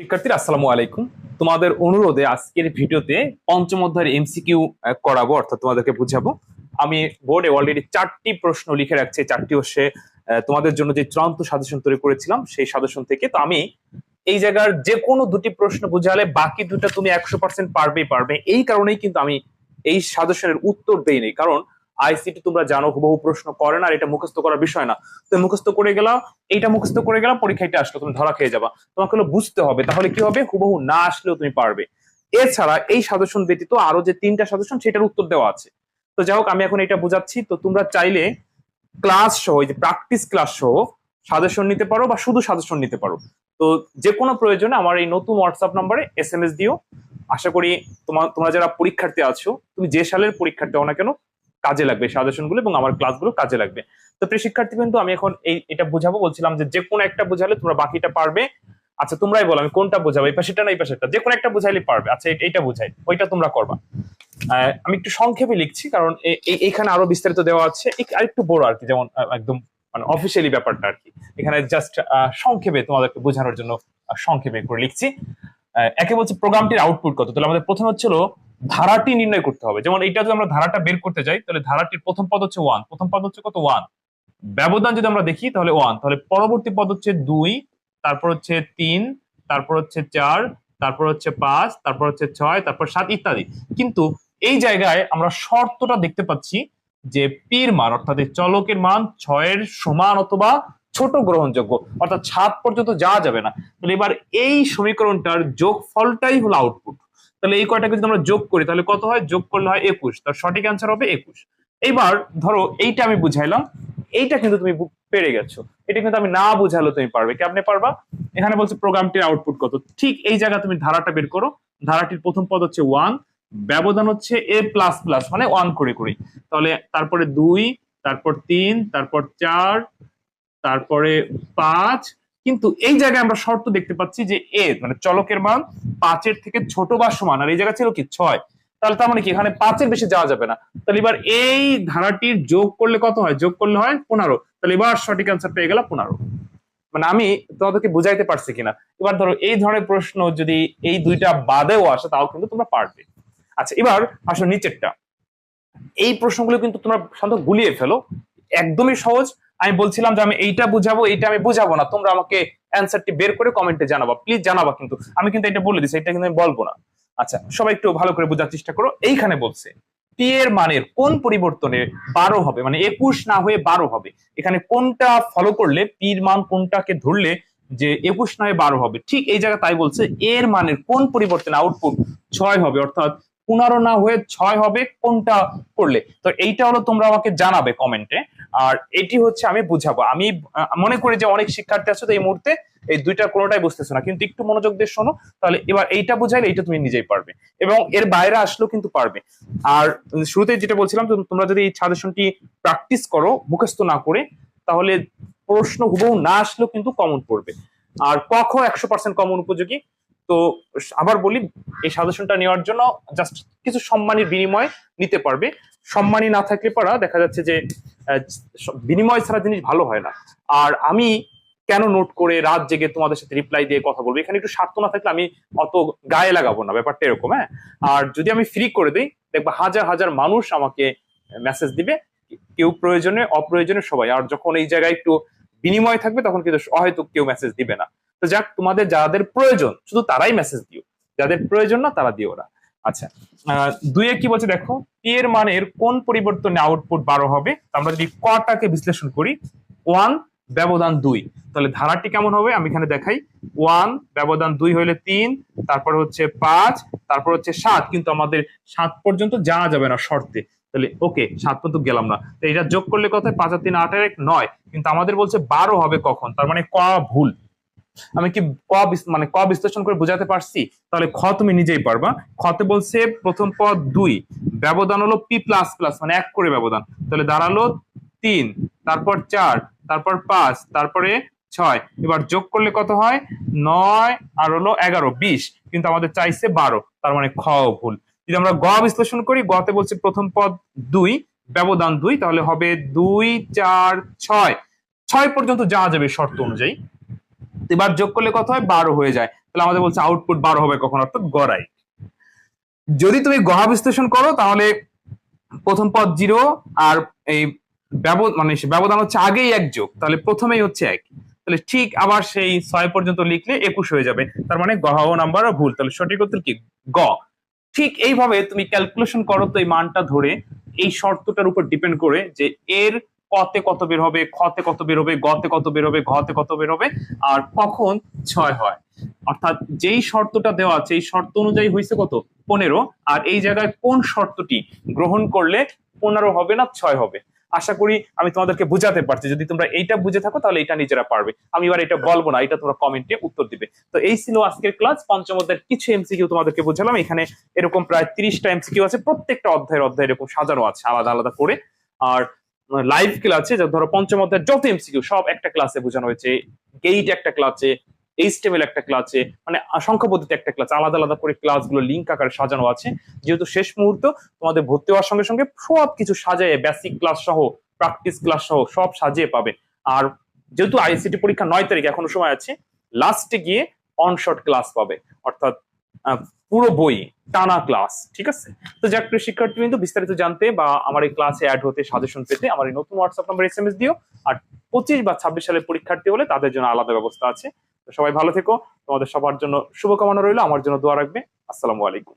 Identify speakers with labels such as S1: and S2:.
S1: শিক্ষার্থীরা, আসসালামু আলাইকুম। তোমাদের অনুরোধে আজকের ভিডিওতে পঞ্চম অধ্যায়ের এমসিকিউ করাবো, অর্থাৎ তোমাদেরকে বুঝাবো। আমি বোর্ডে অলরেডি চারটি প্রশ্ন লিখে রাখছি, চারটি হচ্ছে তোমাদের জন্য যে চূড়ান্ত সাজেশন তৈরি করেছিলাম, সেই সাজেশন থেকে। তো আমি এই জায়গার যে কোনো দুটি প্রশ্ন বুঝালে বাকি দুটা তুমি একশো পার্সেন্ট পারবেই পারবে। এই কারণেই কিন্তু আমি এই সাজেশনের উত্তর দেইনি। কারণ আইসিটি তোমরা জানো, হুবহু প্রশ্ন করে না আর এটা মুখস্থ করার বিষয় না। তো মুখস্থ করে গেলাম, এইটা মুখস্থ করে গেলাম পরীক্ষাটা আসলো, তুমি ধরা খেয়ে যাবা। তোমাকে হলো বুঝতে হবে, তাহলে কি হবে? হুবহু না আসলেও তুমি পারবে। এছাড়া এই সাজেশন ব্যতীত আরও যে তিনটা সাজেশন, সেটার উত্তর দেওয়া আছে। তো যাই হোক, আমি এখন এটা বোঝাচ্ছি। তো তোমরা চাইলে ক্লাস সহ যে প্র্যাকটিস ক্লাস সহ সাজেশন নিতে পারো বা শুধু সাজেশন নিতে পারো। তো যে কোনো প্রয়োজনে আমার এই নতুন হোয়াটসঅ্যাপ নম্বরে এস এম এস দিও। আশা করি তোমার তোমরা যারা পরীক্ষার্থী আছো, তুমি যে সালের পরীক্ষার্থী হও না কেন কাজে লাগবে সাজেশনগুলো এবং আমার ক্লাসগুলো কাজে লাগবে। তো প্রিয় শিক্ষার্থী কিন্তু আমি এখন এই, এটা বোঝাবো। বলছিলাম যে যে কোনো একটা বোঝালে তোমরা বাকিটা পারবে। আচ্ছা তোমরাই বলো, আমি কোনটা বোঝাবো? এই পাশেটা না এই পাশেটা যে কোনো একটা বোঝাইলে পারবে। আচ্ছা এই- এইটা বোঝাই, ওইটা তোমরা করবা। আমি একটু সংক্ষেপে লিখছি, কারণ এখানে আরও বিস্তারিত দেওয়া আছে। আরেকটু বড় আর কি, যেমন একদম মানে অফিসিয়ালি ব্যাপারটা আর কি। এখানে জাস্ট সংক্ষেপে তোমাদেরকে বোঝানোর জন্য সংক্ষেপে করে লিখছি। একে বলছে প্রোগ্রামটির আউটপুট কত? তাহলে আমাদের প্রথম হচ্ছিল ধারাটি নির্ণয় করতে হবে। যেমন এইটা যদি আমরা ধারাটা বের করতে যাই, তাহলে ধারাটির প্রথম পদ হচ্ছে ওয়ান প্রথম পদ হচ্ছে কত? ওয়ান ব্যবধান যদি আমরা দেখি, তাহলে ওয়ান তাহলে পরবর্তী পদ হচ্ছে দুই, তারপর হচ্ছে তিন, তারপর হচ্ছে চার, তারপর হচ্ছে পাঁচ, তারপর হচ্ছে ছয়, তারপর সাত ইত্যাদি। কিন্তু এই জায়গায় আমরা শর্তটা দেখতে পাচ্ছি যে পির মান, অর্থাৎ চলকের মান ছয়ের সমান অথবা ছোট গ্রহণযোগ্য, অর্থাৎ সাত পর্যন্ত যাওয়া যাবে না। তাহলে এবার এই সমীকরণটার যোগফলটাই হলো আউটপুট তাহলে এই কয়টাকে যদি আমরা যোগ করি, তাহলে কত হয়? যোগ করলে হয় একুশ। তার সঠিক অ্যান্সার হবে একুশ। এইবার ধরো এইটা আমি বুঝাইলাম। এইটা কিন্তু তুমি পেরে গেছো। এটা কিন্তু আমি না বুঝালো তুমি পারবে। কেমনে পারবা? এখানে বলছে প্রোগ্রামটির আউটপুট কত? ঠিক এই জায়গা তুমি ধারাটা বের করো। ধারাটির প্রথম পদ হচ্ছে ওয়ান ব্যবধান হচ্ছে এ প্লাস প্লাস মানে ওয়ান করে করে। তাহলে তারপরে দুই, তারপর তিন, তারপর চার, তারপরে পাঁচ কিন্তু এই জায়গায় আমরা শর্ত দেখতে পাচ্ছি যে এ মানে চলকের মান পাঁচের থেকে ছোট বা সমান, আর এই জায়গা ছিল কি ছয়। তাহলে তার মানে কি, এখানে পাঁচের বেশি যাওয়া যাবে না। তাহলে এবার এই ধারাটির যোগ করলে কত হয়? যোগ করলে হয় পনেরো। তাহলে এবার সঠিক অ্যান্সার পেয়ে গেলাম পনেরো। মানে আমি তোমাদেরকে বুঝাইতে পারছি কিনা। এবার ধরো এই ধরনের প্রশ্ন যদি এই দুইটা বাদেও আসে, তাও কিন্তু তোমরা পারবে। আচ্ছা এবার আসো নিচেরটা। এই প্রশ্নগুলো কিন্তু তোমরা সাধারণত গুলিয়ে ফেলো। একদমই সহজ। আমি বলছিলাম যে আমি এইটা বুঝাবো, এইটা আমি বুঝাবো না। তোমরা আমাকে অ্যান্সারটি বের করে কমেন্টে জানাবা। প্লিজ জানাবা কিন্তু। আমি কিন্তু এটা বলে দিচ্ছি এটা কিন্তু আমি বলব না। আচ্ছা সবাই একটু ভালো করে বোঝার চেষ্টা করো। এইখানে বলছে টি এর মানের কোন পরিবর্তনে বারো হবে? মানে একুশ না হয়ে বারো হবে। এখানে কোনটা ফলো করলে পির মান কোনটাকে ধরলে যে একুশ নয় বারো হবে? ঠিক এই জায়গায় তাই বলছে এর মানের কোন পরিবর্তনে আউটপুট ছয় হবে? অর্থাৎ পনেরো না হয়ে ছয় হবে, কোনটা করলে? তো এইটা হলো তোমরা আমাকে জানাবে কমেন্টে আর এটি হচ্ছে আমি বুঝাবো। আমি মনে করি যে অনেক শিক্ষার্থী আছে তো এই মুহূর্তে এই দুইটা কোনোটাই বুঝতেছো না। কিন্তু একটু মনোযোগ দিয়ে শোনো, তাহলে এবার এইটা বুঝাইলে এইটা তুমি নিজেই পারবে। এবং এর বাইরে আসলেও কিন্তু পারবে। আর শুরুতে যেটা বলছিলাম তোমরা যদি এই সাজেশনটি প্র্যাকটিস করো, মুখস্থ না করে, তাহলে প্রশ্ন হুবহু না আসলেও কিন্তু কমন পড়বে। আর কখ একশো পার্সেন্ট কমন উপযোগী। তো আবার বলি, এই সাজেশনটা নেওয়ার জন্য জাস্ট কিছু সম্মানের বিনিময় নিতে পারবে। সম্মানী না থাকলে পড়া দেখা যাচ্ছে যে বিনিময় ছাড়া জিনিস ভালো হয় না। আর আমি কেন নোট করে রাত জেগে তোমাদের সাথে রিপ্লাই দিয়ে কথা বলব? এখানে একটু স্বার্থ না থাকলে আমি অত গায়ে লাগাবো না, ব্যাপারটা এরকম হ্যাঁ? আর যদি আমি ফ্রি করে দিই, দেখবা হাজার হাজার মানুষ আমাকে মেসেজ দিবে, কেউ প্রয়োজনে, অপ্রয়োজনে সবাই। আর যখন এই জায়গায় একটু বিনিময় থাকবে, তখন কিন্তু হয়তো কেউ মেসেজ দিবে না। তো যাক, তোমাদের যাদের প্রয়োজন, শুধু তারাই মেসেজ দিও। যাদের প্রয়োজন না, তারা দিও না। আচ্ছা দুইয়ে কি বলছে দেখো? পি এর মানের কোন পরিবর্তনে আউটপুট বারো হবে? আমরা যদি কটাকে বিশ্লেষণ করি ওয়ান ব্যবধান দুই। তাহলে ধারাটি কেমন হবে? আমি এখানে দেখাই। ওয়ান ব্যবধান দুই হইলে তিন, তারপর হচ্ছে পাঁচ, তারপর হচ্ছে সাত। কিন্তু আমাদের সাত পর্যন্ত যাওয়া যাবে না শর্তে। তাহলে ওকে সাত পর্যন্ত গেলাম না। তো এটা যোগ করলে কত পাঁচ আর তিন আট এক নয়। কিন্তু আমাদের বলছে বারো হবে কখন? তার মানে ক ভুল। আমি কি ক মানে ক বিশ্লেষণ করে বোঝাতে পারছি? তাহলে খ তুমি নিজেই পারবা। খতে বলছে প্রথম পদ দুই। ব্যবধান হলো পি প্লাস প্লাস মানে এক করে ব্যবধান। তাহলে দাঁড়াল তিন, তারপর চার, তারপর পাঁচ, তারপরে ছয়। এবার যোগ করলে কত হয়? নয় আর হলো এগারো, বিশ। কিন্তু আমাদের চাইছে বারো, তার মানে খ ভুল। যদি আমরা গ বিশ্লেষণ করি, গতে বলছে প্রথম পদ দুই, ব্যবধান দুই, তাহলে হবে দুই, চার, ছয়। ছয় পর্যন্ত যাওয়া যাবে শর্ত অনুযায়ী। এবার যোগ করলে কত হয়? বারো হয়ে যায়। তাহলে আমাদের বলছে আউটপুট বারো হবে কখন? অর্থাৎ গড়াই। যদি তুমি গহা বিশ্লেষণ করো, তাহলে প্রথম পদ জিরো আর এই ব্যব- মানে ব্যবধান হচ্ছে আগেই এক যোগ। তাহলে প্রথমেই হচ্ছে এক। তাহলে ঠিক আবার সেই ছয় পর্যন্ত লিখলে একুশ হয়ে যাবে। তার মানে গহ নাম্বারও ভুল। তাহলে সঠিক উত্তর কি? গ। ঠিক এইভাবে তুমি ক্যালকুলেশন করো তো এই মানটা ধরে, এই শর্তটার উপর ডিপেন্ড করে যে এর কতে কত বের হবে খতে কত বের হবে, গতে কত বের হবে, ঘতে কত বের হবে, আর কখন ছয় হয়। অর্থাৎ যেই শর্তটা দেওয়া আছে, এই শর্ত অনুযায়ী হয়েছে কত? পনেরো। আর এই জায়গায় কোন শর্তটি গ্রহণ করলে পনেরো হবে না ছয় হবে? আশা করি আমি তোমাদেরকে বুঝাতে পারছি। যদি তোমরা এইটা বুঝে থাকো, তাহলে এটা নিজেরা পারবে। আমি এবার এটা বলব না, এটা তোমরা কমেন্টে উত্তর দিবে। তো এই ছিল আজকের ক্লাস। পঞ্চম অধ্যায়ের কিছু এমসিকিউ তোমাদেরকে বুঝালাম। এখানে এরকম প্রায় তিরিশটা এমসিকিউ আছে। প্রত্যেকটা অধ্যায়ের অধ্যায় এরকম সাজানো আছে, আলাদা আলাদা করে। আর লাইভ ক্লাসে ধরো পঞ্চম অধ্যায়ের যত এমসিকিউ সব একটা ক্লাসে বোঝানো হয়েছে। গেইট একটা ক্লাসে এইচটিএমএল একটা ক্লাসে মানে সংখ্যা পদ্ধতি একটা ক্লাস আলাদা আলাদা করে ক্লাসগুলো লিঙ্ক আকারে সাজানো আছে। যেহেতু শেষ মুহূর্ত, তোমাদের ভর্তি হওয়ার সঙ্গে সঙ্গে সব কিছু সাজিয়ে বেসিক ক্লাস সহ প্র্যাকটিস ক্লাস সহ সব সাজিয়ে পাবে। আর যেহেতু আইসিটি পরীক্ষা নয় তারিখ, এখনও সময় আছে লাস্টে গিয়ে অনশট ক্লাস পাবে। অর্থাৎ পুরো বই টানা ক্লাস ঠিক আছে? তো যাক, প্রিয় শিক্ষার্থী কিন্তু বিস্তারিত জানতে বা আমার এই ক্লাসে অ্যাড হতে সাজেশন পেতে আমার এই নতুন WhatsApp number S M S দিও। আর পঁচিশ বা ছাব্বিশ সালের পরীক্ষার্থী হলে তাদের জন্য আলাদা ব্যবস্থা আছে। তো সবাই ভালো থেকো। তোমাদের সবার জন্য শুভকামনা রইল। আমার জন্য দোয়া রাখবে। আসসালামু আলাইকুম।